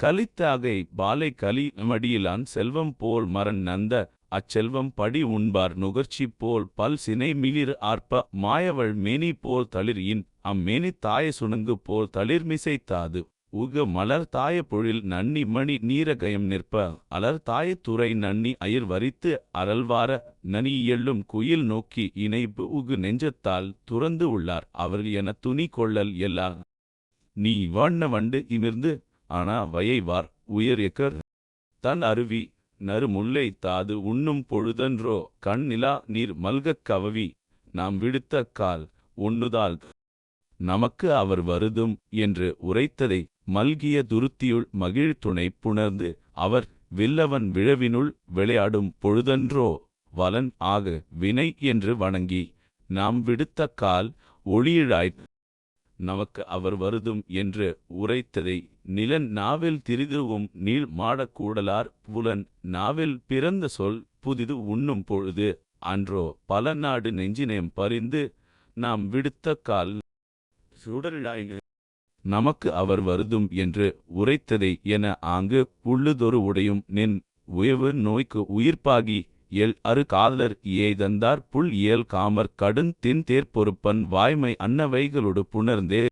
கலித்தாகை பாலை கலி மடியிலான் செல்வம் போல் மரன் நந்த அச்செல்வம் படி உண்பார் நுகர்ச்சி போல் பல் சினை மிளிர் ஆர்ப்ப மாயவள் மேனி போல் தளிரின் அம்மேனி தாய சுணங்கு போல் தளிர்மிசைத்தாது உக மலர் தாய பொழில் நன்னி மணி நீரகயம் நிற்ப அலர் தாய துறை நன்னி அயிர் வரித்து அரல்வார நனி எள்ளும் குயில் நோக்கி இணைப்பு உகு நெஞ்சத்தால் துறந்து உள்ளார் அவர் என துணி கொள்ளல் எல்லா. நீ வண்ண வண்டு இமிர்ந்து ஆனா வயைவார் உயர் எக்கர். தன் அருவி நறுமுல்லை தாது உண்ணும் பொழுதன்றோ கண்ணிலா நீர் மல்கக் கவவி நாம் விடுத்த கால் உண்ணுதால் நமக்கு அவர் வருதும் என்று உரைத்ததை மல்கிய துருத்தியுள் மகிழ் துணை புணர்ந்து அவர் வில்லவன் விழவினுள் விளையாடும் பொழுதன்றோ வலன் ஆக வினை என்று வணங்கி நாம் விடுத்த கால் ஒளியிழாய் நமக்கு அவர் வருதும் என்று உரைத்ததை நிலன் நாவில் திரிதுவும் நீள் மாடக்கூடலார் புலன் நாவில் பிறந்த சொல் புதிது உண்ணும் பொழுது அன்றோ பல நாடு நெஞ்சினேம் பறிந்து நாம் விடுத்த கால் சுடரிழாய் நமக்கு அவர் வருதும் என்று உரைத்ததை என ஆங்கு உள்ளுதொரு உடையும் நின் உயவு நோய்க்கு உயிர்ப்பாகி எல் அரு காதலர் ஏய்தந்தார் புல் இயல் காமர் கடுந் தின் தேர்ப்பொறுப்பன் வாய்மை அன்னவைகளொடு புணர்ந்தே.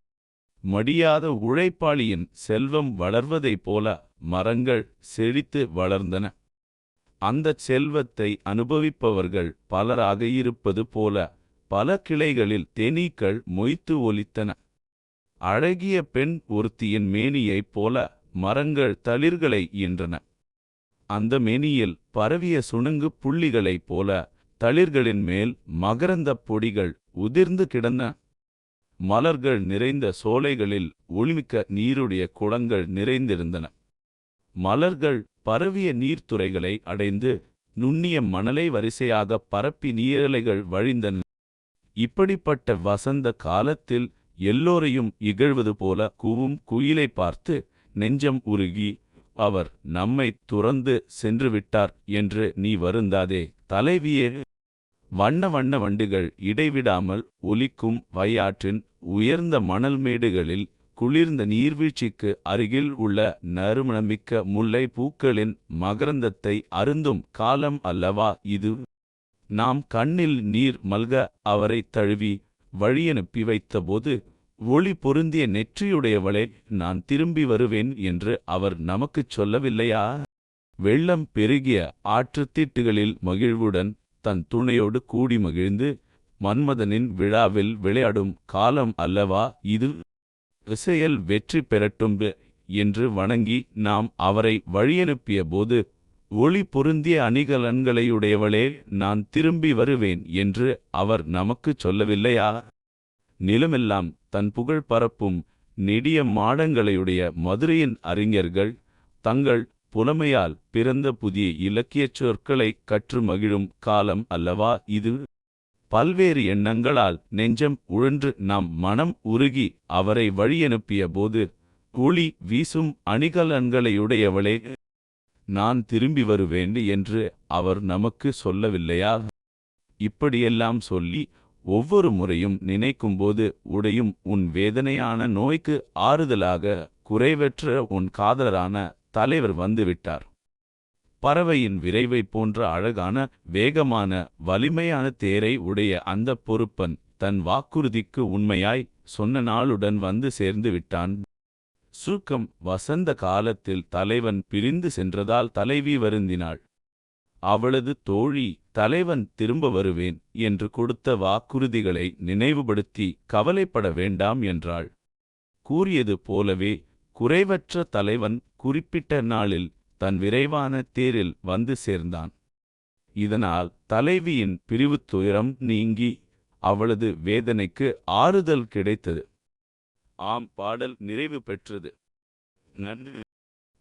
மடியாத உழைப்பாளியின் செல்வம் வளர்வதைப் போல மரங்கள் செழித்து வளர்ந்தன. அந்தச் செல்வத்தை அனுபவிப்பவர்கள் பலராக இருப்பது போல பல கிளைகளில் தேனீக்கள் மொய்த்து ஒலித்தன. அழகிய பெண் ஒருத்தியின் மேனியைப் போல மரங்கள் தளிர்களை ஈன்றன. அந்த மேனியில் பரவிய சுணங்கு புள்ளிகளைப் போல தளிர்களின் மேல் மகரந்தப் பொடிகள் உதிர்ந்து கிடந்த மலர்கள் நிறைந்த சோலைகளில் ஒளிமிக்க நீருடைய குளங்கள் நிறைந்திருந்தன. மலர்கள் பரவிய நீர்த்துறைகளை அடைந்து நுண்ணிய மணலை வரிசையாக பரப்பி நீரலைகள் வழிந்தன. இப்படிப்பட்ட வசந்த காலத்தில் எல்லோரையும் இகழ்வது போல கூவும் குயிலை பார்த்து நெஞ்சம் உருகி அவர் நம்மைத் துறந்து சென்றுவிட்டார் என்று நீ வருந்தாதே. தலைவியே வண்ண வண்ண வண்டுகள் இடைவிடாமல் ஒலிக்கும் வையாற்றின் உயர்ந்த மணல் மேடுகளில் குளிர்ந்த நீர்வீழ்ச்சிக்கு அருகில் உள்ள நறுமணமிக்க முல்லை பூக்களின் மகரந்தத்தை அருந்தும் காலம் அல்லவா இது? நாம் கண்ணில் நீர் மல்க அவரை தழுவி வழியனுப்பி வைத்தபோது ஒளி பொருந்திய நெற்றியுடையவளே நான் திரும்பி வருவேன் என்று அவர் நமக்குச் சொல்லவில்லையா? வெள்ளம் பெருகிய ஆற்றுத்திட்டுகளில் மகிழ்வுடன் தன் துணையோடு கூடி மகிழ்ந்து மன்மதனின் விழாவில் விளையாடும் காலம் அல்லவா இது? இசையல் வெற்றி பெறட்டும் என்று வணங்கி நாம் அவரை வழியனுப்பிய போது ஒளி பொருந்திய அணிகலன்களையுடையவளே நான் திரும்பி வருவேன் என்று அவர் நமக்குச் சொல்லவில்லையா? நிலமெல்லாம் தன் புகழ் பரப்பும் நெடிய மாடங்களையுடைய மதுரையின் அறிஞர்கள் தங்கள் புலமையால் பிறந்த புதிய இலக்கியச் சொற்களை கற்று மகிழும் காலம் அல்லவா இது? பல்வேறு எண்ணங்களால் நெஞ்சம் உழன்று நாம் மனம் உருகி அவரை வழியனுப்பிய போது கூலி வீசும் அணிகலன்களையுடையவளே நான் திரும்பி வருவேன் என்று அவர் நமக்கு சொல்லவில்லையா? இப்படியெல்லாம் சொல்லி ஒவ்வொரு முறையும் நினைக்கும்போது உடையும் உன் வேதனையான நோய்க்கு ஆறுதலாக குறைவற்ற உன் காதலரான தலைவர் வந்துவிட்டார். பறவையின் விரைவை போன்ற அழகான வேகமான வலிமையான தேரை உடைய அந்த பொறுப்பன் தன் வாக்குறுதிக்கு உண்மையாய் சொன்ன நாளுடன் வந்து சேர்ந்து விட்டான். சுருக்கம் வசந்த காலத்தில் தலைவன் பிரிந்து சென்றதால் தலைவி வருந்தினாள். அவளது தோழி தலைவன் திரும்ப வருவேன் என்று கொடுத்த வாக்குறுதிகளை நினைவுபடுத்தி கவலைப்பட வேண்டாம் என்றாள். கூறியது போலவே குறைவற்ற தலைவன் குறிப்பிட்ட நாளில் தன் விரைவான தேரில் வந்து சேர்ந்தான். இதனால் தலைவியின் பிரிவுத் துயரம் நீங்கி அவளது வேதனைக்கு ஆறுதல் கிடைத்தது. ஆம் பாடல் நிறைவு பெற்றது. நன்றி.